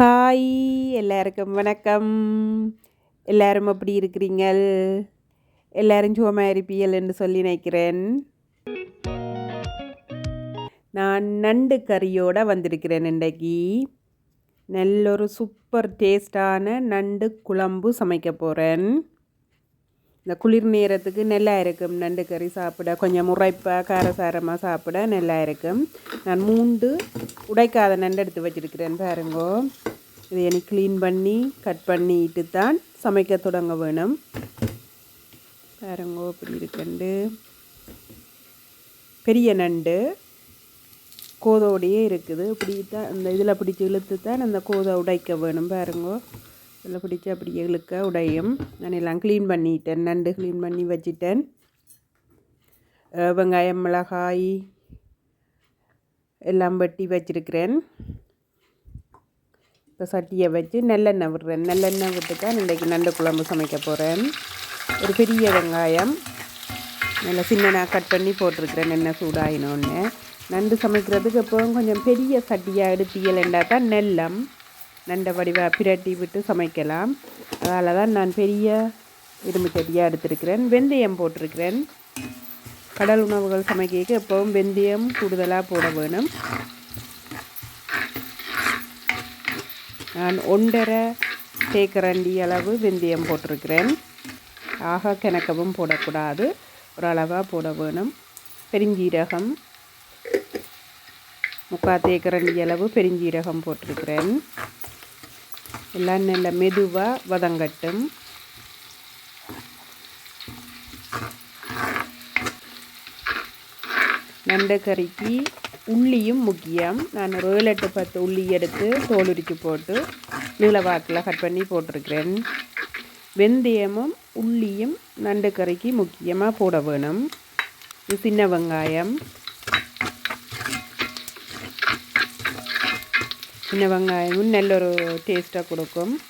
Hi எல்லாருக்கும் வணக்கம். எல்லாரும் எப்படி இருக்கிறீங்கள்? எல்லாரும் சுகமா இருப்பீர்கள் என்று சொல்லி நினைக்கிறேன். நான் நண்டு கறியோடு வந்திருக்கிறேன் இன்றைக்கு. நல்ல ஒரு சூப்பர் டேஸ்டான நண்டு குழம்பு சமைக்க போகிறேன் இந்த குளிர் நேரத்துக்கு நல்லா இருக்கும். நண்டு கறி சாப்பிட கொஞ்சம் முறைப்பாக காரசாரமாக சாப்பிட நல்லா இருக்கும். நான் மூண்டு உடைக்காத நண்டு எடுத்து வச்சுருக்கிறேன் பாருங்கோ. இதை எனக்கு க்ளீன் பண்ணி கட் பண்ணிட்டு தான் சமைக்க தொடங்க வேணும். பாருங்கோ இப்படி இருக்கண்டு. பெரிய நண்டு. கோதோடையே இருக்குது. இப்படி தான் அந்த இதில் பிடிச்சி இழுத்து தான் அந்த கோதை உடைக்க வேணும். பாருங்கோ இதில் பிடிச்சி அப்படி இழுக்க உடையும். நான் எல்லாம் க்ளீன் பண்ணிட்டேன். நண்டு க்ளீன் பண்ணி வச்சிட்டேன். வெங்காயம் மிளகாய் எல்லாம் வெட்டி வச்சிருக்கிறேன். இப்போ சட்டியை வச்சு நல்லெண்ணெய் விடுறேன். நல்லெண்ணெய் விட்டு தான் நண்டு குழம்பு சமைக்க போகிறேன் ஒரு பெரிய வெங்காயம் நல்லா சின்னனாக கட் பண்ணி போட்டிருக்கிறேன். எண்ணெய் சூடாயினோன்னு நண்டு சமைக்கிறதுக்கு எப்போவும் கொஞ்சம் பெரிய சட்டியாக எடுத்தீங்களா தான் நெல்லம். நண்டை வடிவாக பிரட்டி விட்டு சமைக்கலாம். அதால் தான் நான் பெரிய இரும்பு சட்டியாக எடுத்திருக்கிறேன். வெந்தயம் போட்டிருக்கிறேன். கடல் உணவுகள் சமைக்க எப்பவும் வெந்தயம் கூடுதலாக போட வேணும். நான் ஒன்றரை தேக்கரண்டி அளவு வெந்தயம் போட்டிருக்கிறேன். ஆக கிணக்கவும் போடக்கூடாது. ஒரு அளவாக போட வேணும். பெருஞ்சீரகம். முக்கால் தேக்கரண்டி அளவு பெருஞ்சீரகம் போட்டிருக்கிறேன். எல்லாம் நல்ல மெதுவாக வதங்கட்டும். நண்டு கறிக்கு உள்ளியும் முக்கியம். நான் ஒரு ஏழு எட்டு பத்து உள்ளி எடுத்து தோல் உரிச்சு போட்டு நீளவாக்கில் கட் பண்ணி போட்டிருக்கிறேன். வெந்தயமும் உள்ளியும் நண்டு கறிக்கு முக்கியமாக போட வேணும். சின்ன வெங்காயம். சின்ன வெங்காயமும் நல்ல ஒரு டேஸ்ட்டாக கொடுக்கும்.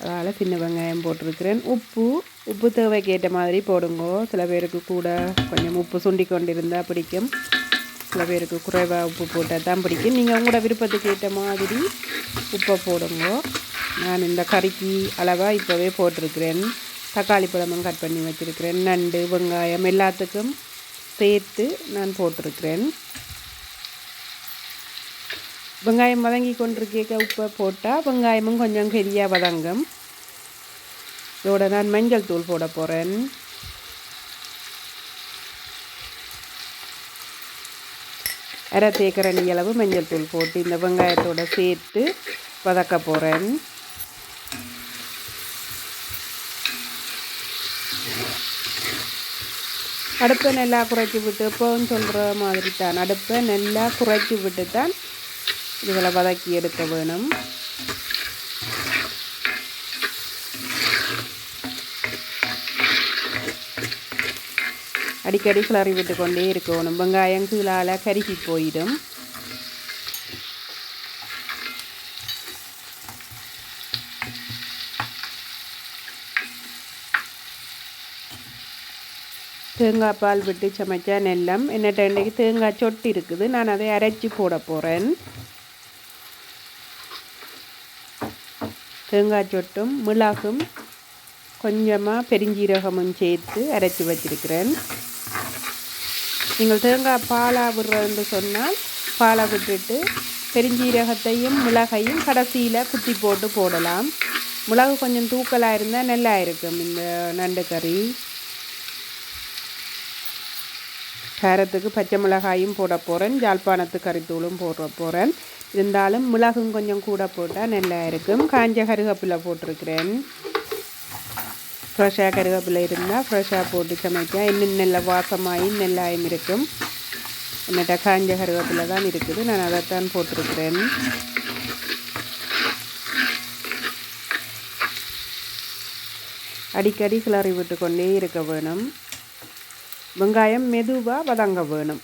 அதனால் சின்ன வெங்காயம் போட்டிருக்கிறேன். உப்பு உப்பு தேவைக்கு ஏற்ற மாதிரி போடுங்கோ. சில பேருக்கு கூட கொஞ்சம் உப்பு சுண்டி கொண்டு இருந்தால் பிடிக்கும். சில பேருக்கு குறைவாக உப்பு போட்டால் தான் பிடிக்கும். நீங்கள் உங்களோட விருப்பத்துக்கு ஏற்ற மாதிரி உப்பை போடுங்க. நான் இந்த கறிக்கு அளவாக இப்போவே போட்டிருக்கிறேன். தக்காளி பழமும் கட் பண்ணி வச்சுருக்கிறேன். நண்டு வெங்காயம் எல்லாத்துக்கும் சேர்த்து நான் போட்டிருக்கிறேன். வெங்காயம் வதங்கி கொண்டிருக்க உப்பை போட்டால் வெங்காயமும் கொஞ்சம் கெரியாக வதங்கும். இதோட நான் மஞ்சள் தூள் போட போகிறேன் அரை தேக்கரணி அளவு மஞ்சள் தூள் போட்டு இந்த வெங்காயத்தோடு சேர்த்து வதக்க போகிறேன் அடுப்பை நல்லா குறைச்சி விட்டு எப்போவும் சொல்கிற மாதிரி தான். அடுப்பை நல்லா குறைச்சி விட்டு தான் இதுகளை வதக்கி எடுக்க வேணும். அடிக்கடி கிளறி விட்டு கொண்டே இருக்கணும் வெங்காயம் கீழால் கருகி போயிடும். தேங்காய் பால் விட்டு சமைச்சா நெல்லம். என்னட்ட இன்றைக்கு தேங்காய் சொட்டு இருக்குது. நான் அதை அரைச்சி போட போகிறேன் தேங்காய் சொட்டும் மிளகும் கொஞ்சமாக பெருஞ்சீரகமும் சேர்த்து அரைச்சி வச்சிருக்கிறேன். நீங்கள் தேங்காய் பாலாக விடுறதுன்னு சொன்னால் பாலை விட்டுட்டு பெருஞ்சீரகத்தையும் மிளகையும் கடைசியில் குத்தி போட்டு போடலாம். மிளகு கொஞ்சம் தூக்கலாக இருந்தால் நல்லா இருக்கும் இந்த நண்டு கறி. காரத்துக்கு பச்சை மிளகாயும் போட போகிறேன் ஜாழ்ப்பாணத்து கறித்தூளும் போட போகிறேன் இருந்தாலும் மிளகும் கொஞ்சம் கூட போட்டால் நல்லா இருக்கும். காஞ்ச கருகப்பில் போட்டிருக்கிறேன். ஃப்ரெஷ்ஷாக கருவேப்பிலை இருந்தால் ஃப்ரெஷ்ஷாக போட்டு சமைச்சா இன்னும் நல்ல வாசமாயும் நெல்லாயும் இருக்கும் என்னட்ட காஞ்ச கருவேப்பிலை தான் இருக்குது நான் அதைத்தான் போட்டிருக்கிறேன் அடிக்கடி கிளறி விட்டு கொண்டே இருக்க வேணும் வெங்காயம் மெதுவாக வதங்க வேணும்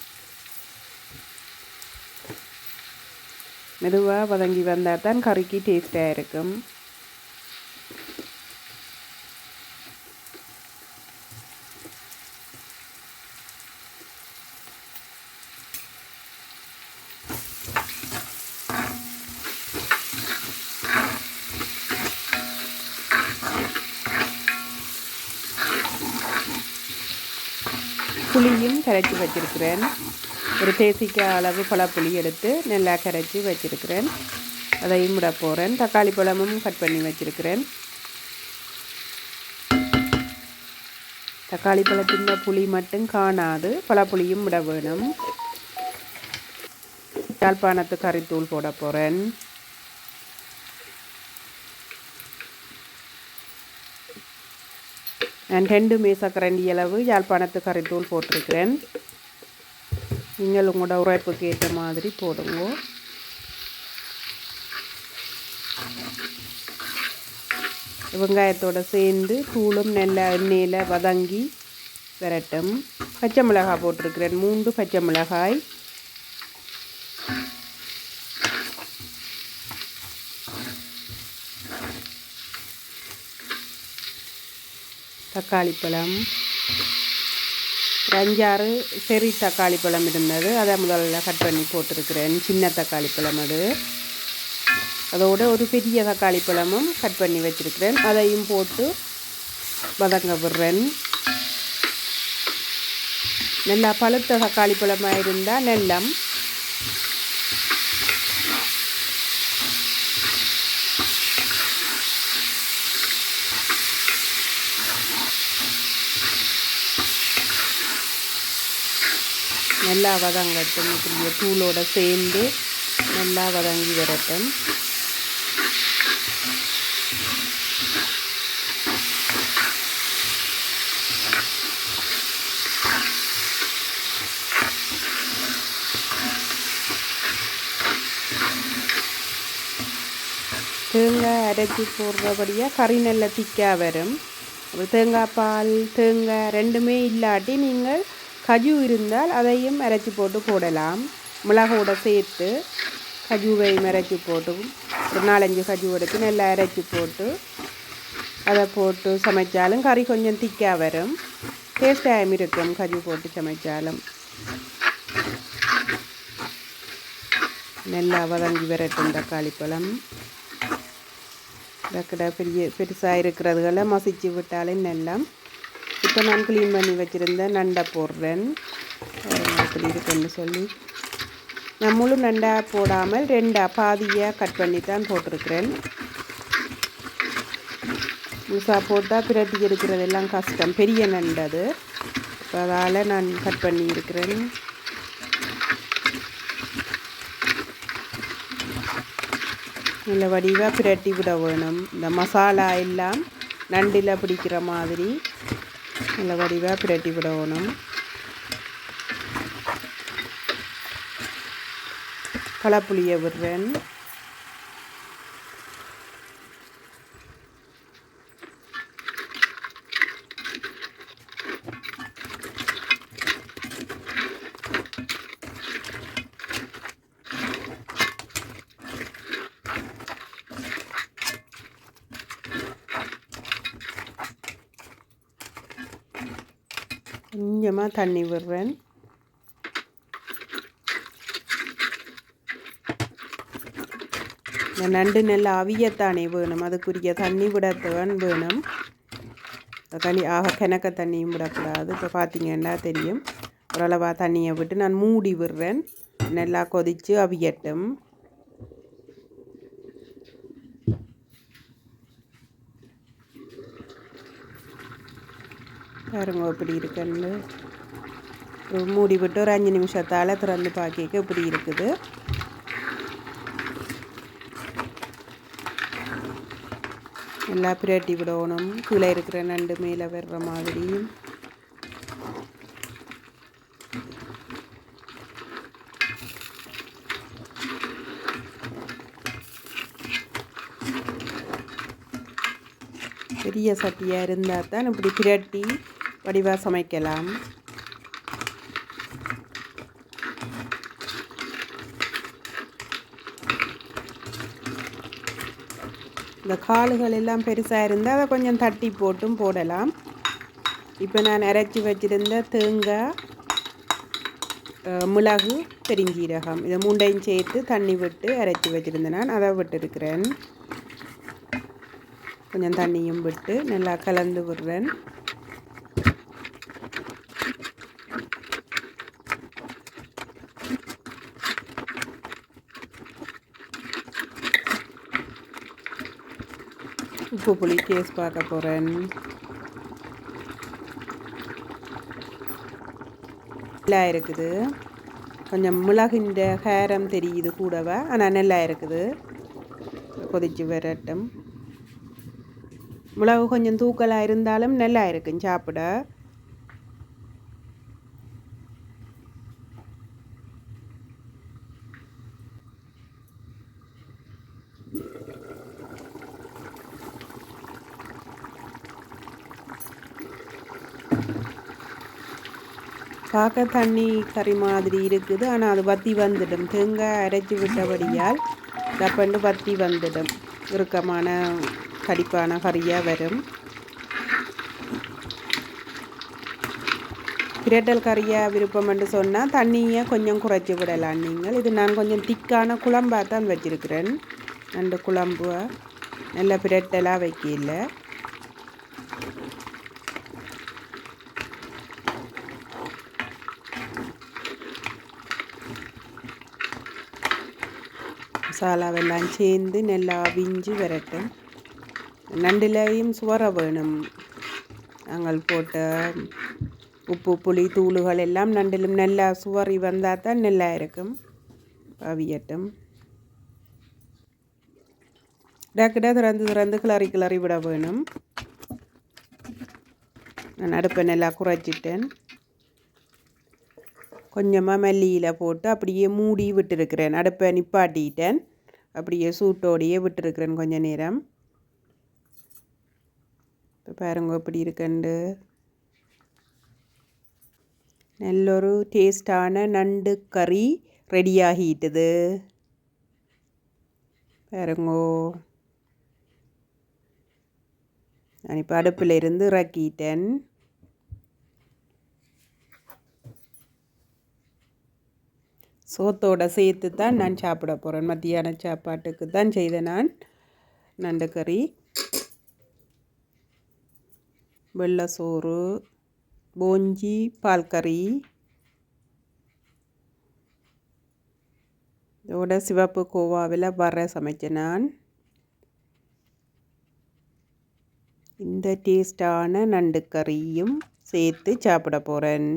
மெதுவாக வதங்கி வந்தால் தான் கறிக்கு டேஸ்ட்டாக இருக்கும் புளியும் கரைச்சி வச்சிருக்கிறேன். ஒரு தேசிக்காய் அளவு பழப்புளி எடுத்து நல்லா கரைச்சி வச்சிருக்கிறேன். அதையும் விட போகிறேன் தக்காளி பழமும் கட் பண்ணி வச்சிருக்கிறேன். தக்காளி பழத்தின் புளி மட்டும் காணாது. பழப்புளியும் விட வேணும். யாழ்ப்பாணத்து கறித்தூள் போட போகிறேன் நான் ரெண்டு மேசக்கரண்டி அளவு யாழ்ப்பாணத்து கறித்தூள் போட்டிருக்கிறேன். நீங்கள் உங்களோட உரைப்புக்கு ஏற்ற மாதிரி போடுங்க. வெங்காயத்தோடு சேர்ந்து தூளும் நல்ல எண்ணெயில் வதங்கி விரட்டும். பச்சை மிளகாய் போட்டிருக்கிறேன். மூன்று பச்சை மிளகாய். தக்காளி பழம். ஒரு அஞ்சாறு செரி தக்காளி பழம் இருந்தது. அதை முதல்ல கட் பண்ணி போட்டிருக்கிறேன். சின்ன தக்காளி பழம் அது. அதோட ஒரு பெரிய தக்காளி பழமும் கட் பண்ணி வச்சுருக்கிறேன். அதையும் போட்டு வதங்க விடுறேன். நல்லா பழுத்த தக்காளி பழமாக இருந்தால் நெல்லம். நல்லா வதங்கட்டும் இப்படியே தூளோட சேர்ந்து நல்லா வதங்கி வரட்டும். தேங்காய் அரைச்சி போடுறபடியாக கறி நல்ல திக்காக வரும். தேங்காய் பால் தேங்காய் ரெண்டுமே இல்லாட்டி நீங்கள் கஜு இருந்தால் அதையும் அரைச்சி போட்டு போடலாம். மிளகோட சேர்த்து கஜுவையும் அரைச்சி போட்டு ஒரு நாலஞ்சு கஜு எடுத்து நல்லா அரைச்சி போட்டு அதை போட்டு சமைச்சாலும் கறி கொஞ்சம் திக்காக வரும். டேஸ்டாகவும் இருக்கும் கஜு போட்டு சமைச்சாலும். நல்லா வதங்கி வரட்டும் தக்காளி பழம். டக்கடா பெரிய பெருசாக இருக்கிறதுகளை மசிச்சு விட்டாலே நல்லா இப்போ நான் க்ளீன் பண்ணி வச்சுருந்தேன் நண்டை போடுறேன். அப்படி இருக்குன்னு சொல்லி. நான் முழு நண்டாக போடாமல் ரெண்டாக பாதியாக கட் பண்ணி தான் போட்டிருக்கிறேன். முழுசாக போட்டால் பிரட்டி இருக்கிறதெல்லாம் கஷ்டம். பெரிய நண்டு அது. இப்போ அதால் நான் கட் பண்ணி இருக்கிறேன் நல்ல வடிவாக பிரட்டி விட வேணும். இந்த மசாலா எல்லாம் நண்டில் பிடிக்கிற மாதிரி. நல்ல வடிவாக பிரட்டி விடணும். களப்புளியை விடுறேன். கொஞ்சமாக தண்ணி விடுறேன். இந்த நண்டு நல்ல அவியத்தானே வேணும். அதுக்குரிய தண்ணி விடத்தான் வேணும். தண்ணி ஆக கிணக்க தண்ணியும் விடக்கூடாது. இப்போ பார்த்தீங்கன்னா தெரியும்? ஓரளவாக தண்ணியை விட்டு நான் மூடி விடுறேன். நல்லா கொதித்து அவியட்டும். பாருங்க எப்படி இருக்குன்னு. மூடி விட்டு ஒரு அஞ்சு நிமிஷத்தால் திறந்து பார்க்க இப்படி இருக்குது. நல்லா பிரட்டி விடணும். கீழே இருக்கிற நண்டு மேலே வர்ற மாதிரி. பெரிய சட்டியாக இருந்தால் தான் இப்படி பிரட்டி வடிவாக சமைக்கலாம். இந்த காலுகள் எல்லாம் பெருசாக இருந்தால் அதை கொஞ்சம் தட்டி போட்டும் போடலாம். இப்போ நான் அரைச்சி வச்சுருந்த தேங்காய் மிளகு பெருஞ்சீரகம் இதை மூண்டையும் சேர்த்து தண்ணி விட்டு அரைச்சி வச்சுருந்தேன் நான் அதை விட்டுருக்கிறேன். கொஞ்சம் தண்ணியும் விட்டு நல்லா கலந்து விடுறேன். உப்பு புளி டேஸ்ட் பார்க்க போகிறேன் நல்லா இருக்குது. கொஞ்சம் மிளகின்ற ஹேரம் தெரியுது கூடவா? ஆனால் நல்லா இருக்குது. கொதிச்சு வரட்டும். மிளகு கொஞ்சம் தூக்கலாக இருந்தாலும் நல்லா இருக்கும் சாப்பிட. பார்க்க தண்ணி கறி மாதிரி இருக்குது. ஆனால் அது வத்தி வந்துடும். தேங்காய் அரைச்சி விட்டபடியால் டப்பண்டு வத்தி வந்துடும். இறுக்கமான கடிப்பான கறியாக வரும். பிரட்டல் கறியாக விருப்பம் என்று சொன்னால் தண்ணியை கொஞ்சம் குறைச்சி விடலாம் நீங்கள். இது நான் கொஞ்சம் திக்கான குழம்பாக தான் வச்சுருக்கிறேன். ரெண்டு குழம்பு நல்ல பிரட்டலாக வைக்கல. மசாலாவெல்லாம் சேர்ந்து நல்லா விஞ்சி வரட்டும் நண்டிலையும் சுவர வேணும் நாங்கள் போட்ட உப்பு புளி தூளுகள் எல்லாம் நண்டிலும் நல்லா சுவரி வந்தால் தான் நல்லா இருக்கும் அவியட்டும் டக்குடா திறந்து திறந்து கிளறி கிளறி விட வேணும் நான் அடுப்பை நல்லா குறைச்சிட்டேன் கொஞ்சமாக மல்லியில் போட்டு அப்படியே மூடி விட்டுருக்கிறேன் அடுப்பை நிப்பாட்டிட்டேன் அப்படியே சூட்டோடையே விட்டுருக்குறேன் கொஞ்சம் நேரம். இப்போ பாருங்க எப்படி நல்ல நல்லொரு டேஸ்டான நண்டு கறி ரெடியாகிட்டுது. பாருங்கோ. நான் இப்போ அடுப்பில் இருந்து இறக்கிட்டேன். சோத்தோடு சேர்த்து தான் நான் சாப்பிட போகிறேன் மத்தியான சாப்பாட்டுக்கு தான் செய்தேன் நான் நண்டு கறி வெள்ளை சோறு போஞ்சி பால் கறி இதோட சிவப்பு கோவாவில் வர சமைச்சேன் நான். இந்த டேஸ்டான நண்டு கறியும் சேர்த்து சாப்பிட போகிறேன்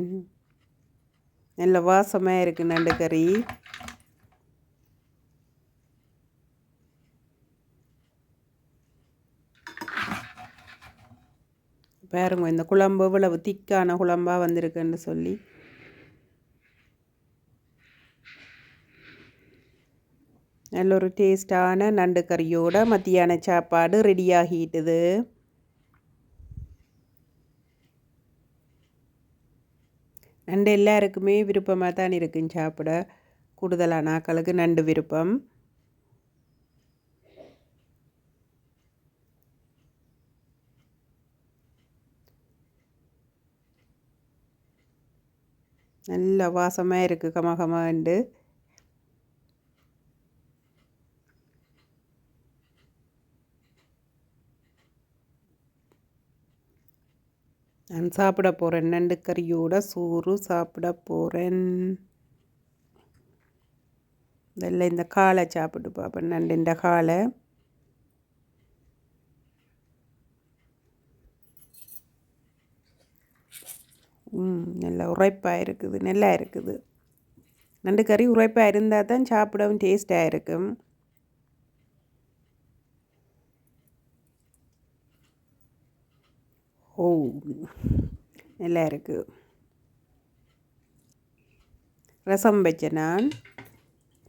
நல்ல வாசமாக இருக்குது நண்டு கறி. பாருங்க இந்த குழம்பு இவ்வளவு திக்கான குழம்பாக வந்திருக்குன்னு சொல்லி. நல்ல ஒரு டேஸ்டான நண்டு கறியோட மத்தியான சாப்பாடு ரெடி ஆகிட்டுது. நண்டு எல்லாருக்குமே விருப்பமாக தான் இருக்குன்னு சாப்பிட கூடுதலான ஆக்களுக்கு நண்டு விருப்பம். நல்ல வாசமாக இருக்குது கமகமாண்டு. நான் சாப்பிட போகிறேன் நண்டு கறியோட சோறு சாப்பிட போகிறேன் இதில் இந்த காலை சாப்பிட்டு பார்ப்பேன் நண்டுன்ற காலை. ம் நல்லா உரைப்பாக இருக்குது. நல்லா இருக்குது. நண்டு கறி உரைப்பாக இருந்தால் தான் சாப்பிடவும் டேஸ்ட்டாக இருக்கும். ஓ நல்லா இருக்குது ரசம் வச்ச நான்.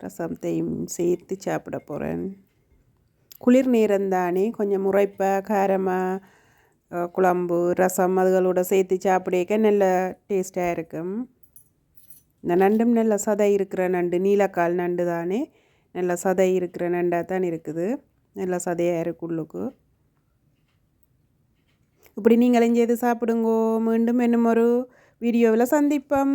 ரசத்தையும் சேர்த்து சாப்பிட போகிறேன் குளிர் நேரம் தானே கொஞ்சம் முறைப்பாக காரமாக குழம்பு ரசம் அதுகளோட சேர்த்து சாப்பிடக்க நல்ல டேஸ்ட்டாக இருக்கும். இந்த நண்டும் நல்ல சதை இருக்கிற நண்டு நீலக்கால் நண்டு தானே நல்ல சதை இருக்கிற நண்டாக தான் இருக்குது. நல்ல சதையாக இருக்கு உள்ளுக்கு. இப்படி நீங்களும் செய்து சாப்பிடுங்கோ. மீண்டும் என்னும் ஒரு வீடியோவில் சந்திப்போம்.